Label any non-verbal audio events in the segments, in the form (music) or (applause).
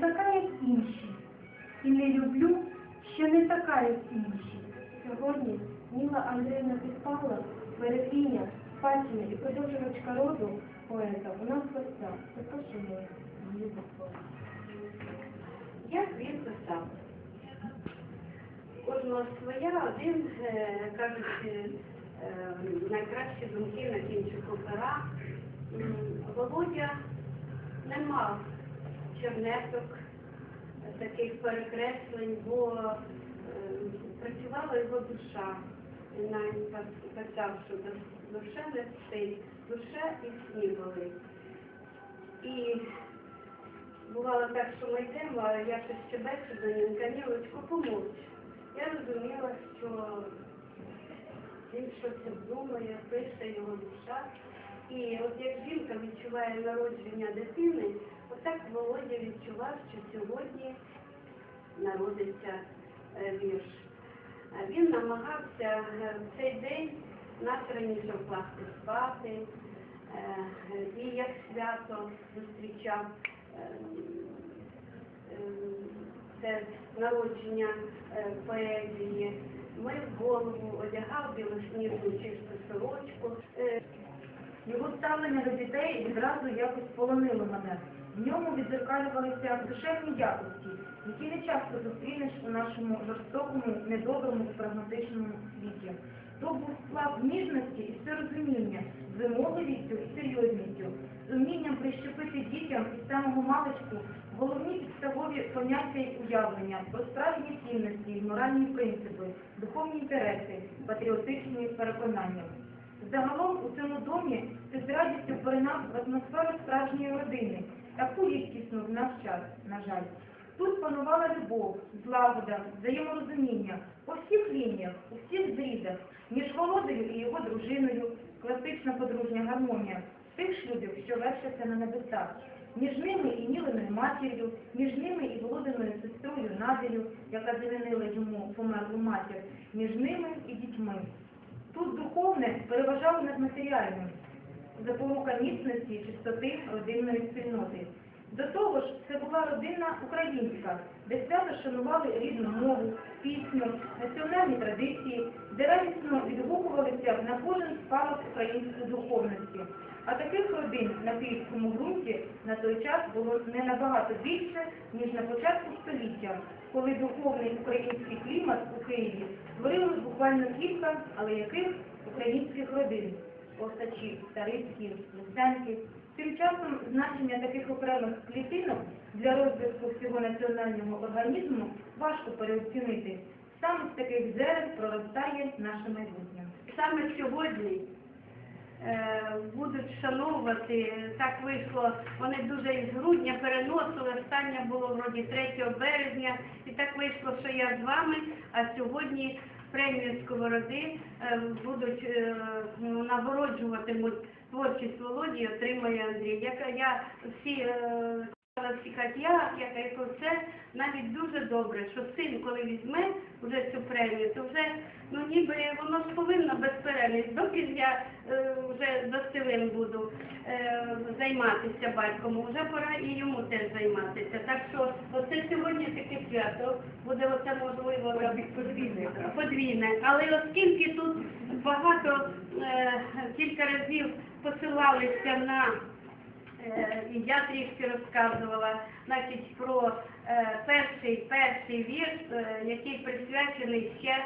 така, як інші. І не люблю, що не така, як інші. Сьогодні Ніла Андріївна Підпала, берегиня, спадщина і продовжувачка роду поета у нас в гостях. Запрошуємо її до слова. Як він писав? Кожного своя, один, е, кажуть, е, е, найкращі думки на кінчику пера. Володя не мав чернеток, таких перекреслень, бо е, працювала його душа. Навіть писав, що душ- душа не спить, душа і сні болить. І Бувало так, що ми йдемо, а я щось щебечу до нього, Данілочку, помовч. Я розуміла, що він щось думає, пише його душа. І от як жінка відчуває народження дитини, отак Володя відчував, що сьогодні народиться е, вірш. Він намагався е, в цей день нас раніше вкласти спати, е, і як свято зустрічав це народження поезії. Мив голову, одягав білосніжну чисту сорочку. Його ставлення до дітей відразу якось полонило мене. В ньому відзеркалювалися душевні якості, які не часто зустрінеш у нашому жорстокому, недоброму і прагматичному світі. То був сплав ніжності і всерозуміння, з вимогливістю і серйозністю, з умінням прищепити дітям із самого маличку головні підставові поняття й уявлення про справжні цінності, моральні принципи, духовні інтереси, патріотичні переконання. Загалом у цьому домі ти з радістю поринав в атмосферу справжньої родини, таку рідкісну в наш час, на жаль. Тут панувала любов, злагода, взаєморозуміння по всіх лініях, у всіх зрізах, між Володою і його дружиною, класична подружня гармонія, тих шлюбів, що вершаться на небесах, між ними і Ніленою матір'ю, між ними і Володиною сестрою Наделю, яка замінила йому померлу матір, між ними і дітьми. Тут духовне переважало над матеріальним, запорука міцності і чистоти родинної спільноти. До того ж, це була родина українська, де свято шанували рідну мову, пісню, національні традиції, де радісно відгукувалися на кожен спалах української духовності. А таких родин на київському ґрунті на той час було не набагато більше, ніж на початку століття, коли духовний український клімат у Києві створили буквально кілька, але яких українських родин Осачів, Старицьків, Луценків. Тим часом значення таких окремих клітинок для розвитку всього національного організму важко переоцінити. Саме з таких зерен проростає наше майбутнє. Саме сьогодні е, будуть вшановувати, так вийшло, вони дуже із грудня переносили, останнє було вроді 3 березня, і так вийшло, що я з вами, а сьогодні премію Сковороди е, будуть е, нагороджуватимуть творчість Володі, і отримає Андрій. Як я всі е, сказала всі кажуть, як, як, як оце навіть дуже добре, що син, коли візьме вже цю премію, то вже ну ніби воно ж повинно безперервність. Доки я е, вже достилим буду е, займатися батьком, вже пора і йому теж займатися. Так що оце сьогодні таке свято, буде оце можливо подвійне. подвійне. Але оскільки тут багато е, кілька разів посилалися на Е, і я трішки розказувала значить, про е, перший перший вірш, е, який присвячений ще,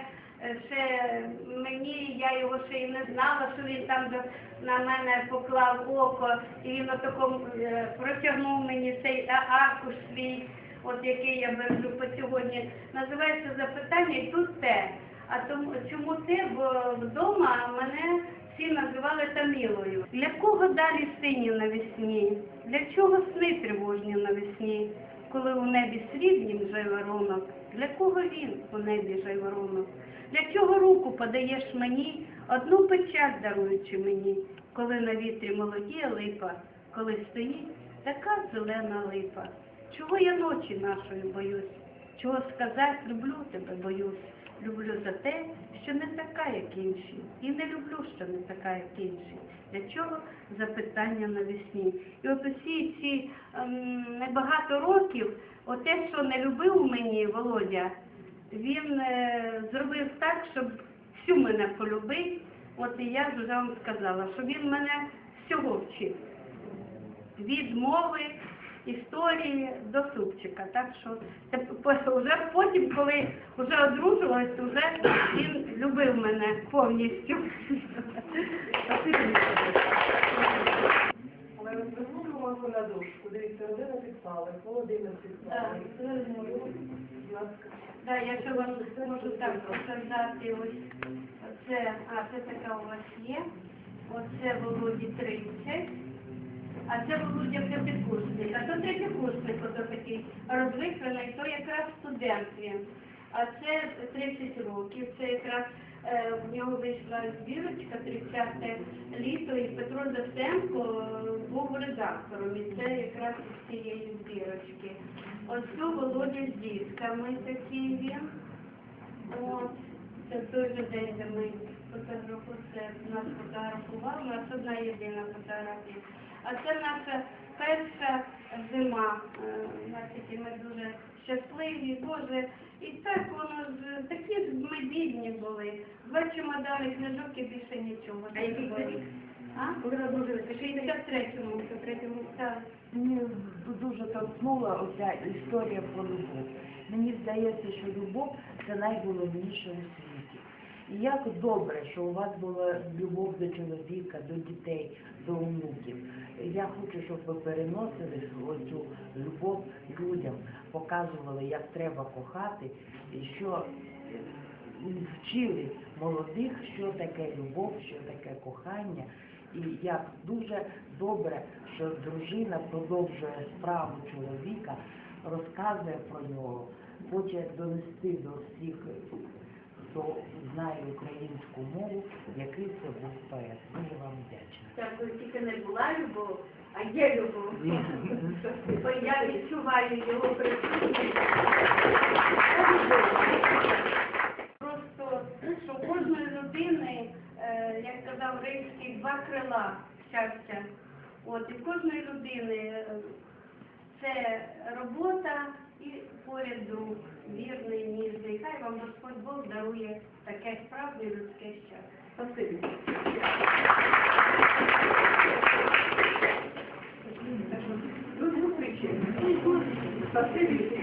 ще мені, я його ще й не знала, що він там на мене поклав око, і він отаком е, протягнув мені цей аркуш свій, от який я бережу по сьогодні. Називається запитання і тут те. А тому чому те? Бо вдома мене всі називали Тамілою. Для кого далі сині навесні? Для чого сни тривожні навесні? Коли у небі срібнім жайворонок? Для кого він у небі жайворонок? Для чого руку подаєш мені, одну печаль даруючи мені, коли на вітрі молодіє липа, коли стоїть така зелена липа? Чого я ночі нашої боюсь? Чого сказати люблю тебе, боюсь? Люблю за те, що не така, як інші. І не люблю, що не така, як інші. Для чого запитання навесні? І от усі ці ем, небагато років, оте, що не любив мені Володя, він е, зробив так, щоб всю мене полюбив. От і я вже вам сказала, що він мене всього вчив. Від мови, історії до супчика. Так що вже потім, коли вже одружувалась, то вже він любив мене повністю. Але розвернути на дошку. Дивіться, родина підпали, Володимир підпали. Будь ласка. Да, я ще вам можу так показати ось оце, а це така у вас є. Оце Володі 30, а це Володя вже підкурсник. А то третій курсник, ото такий розвихрений, то якраз студент він. А це 30 років, це якраз е, в нього вийшла збірочка 30 літо, і Петро Досенко е, був редактором, і це якраз з цієї збірочки. Оцю Володя з дітками такий він. От, це той же день, де ми фотографу, нас фотографували, у нас одна єдина фотографія. А це наша перша зима. Е, Значить, і ми дуже щасливі, Боже. І так воно ж такі ж ми бідні були. Два чемодани, книжок і більше нічого. А який це рік? А? Коли розмножилися, 63-му, 63-му, так. Мені дуже торкнула оця історія про любов. Мені здається, що любов це найголовніше у світі. Як добре, що у вас була любов до чоловіка, до дітей, до онуків. Я хочу, щоб ви переносили цю любов людям, показували, як треба кохати, і що вчили молодих, що таке любов, що таке кохання. І як дуже добре, що дружина продовжує справу чоловіка, розказує про нього, хоче донести до всіх, хто знає українську мову, який це був поет. Дуже вам вдячна. Дякую, тільки не була любов, а є любов. (laughs) Бо я відчуваю його присутність. Просто що у кожної людини, е, як казав Римський, два крила щастя. От, і в кожної людини е, це робота і поряд друг, вірний, ніжний. Хай вам Господь Бог дарує таке справді людське щастя. Спасибі. Спасибі.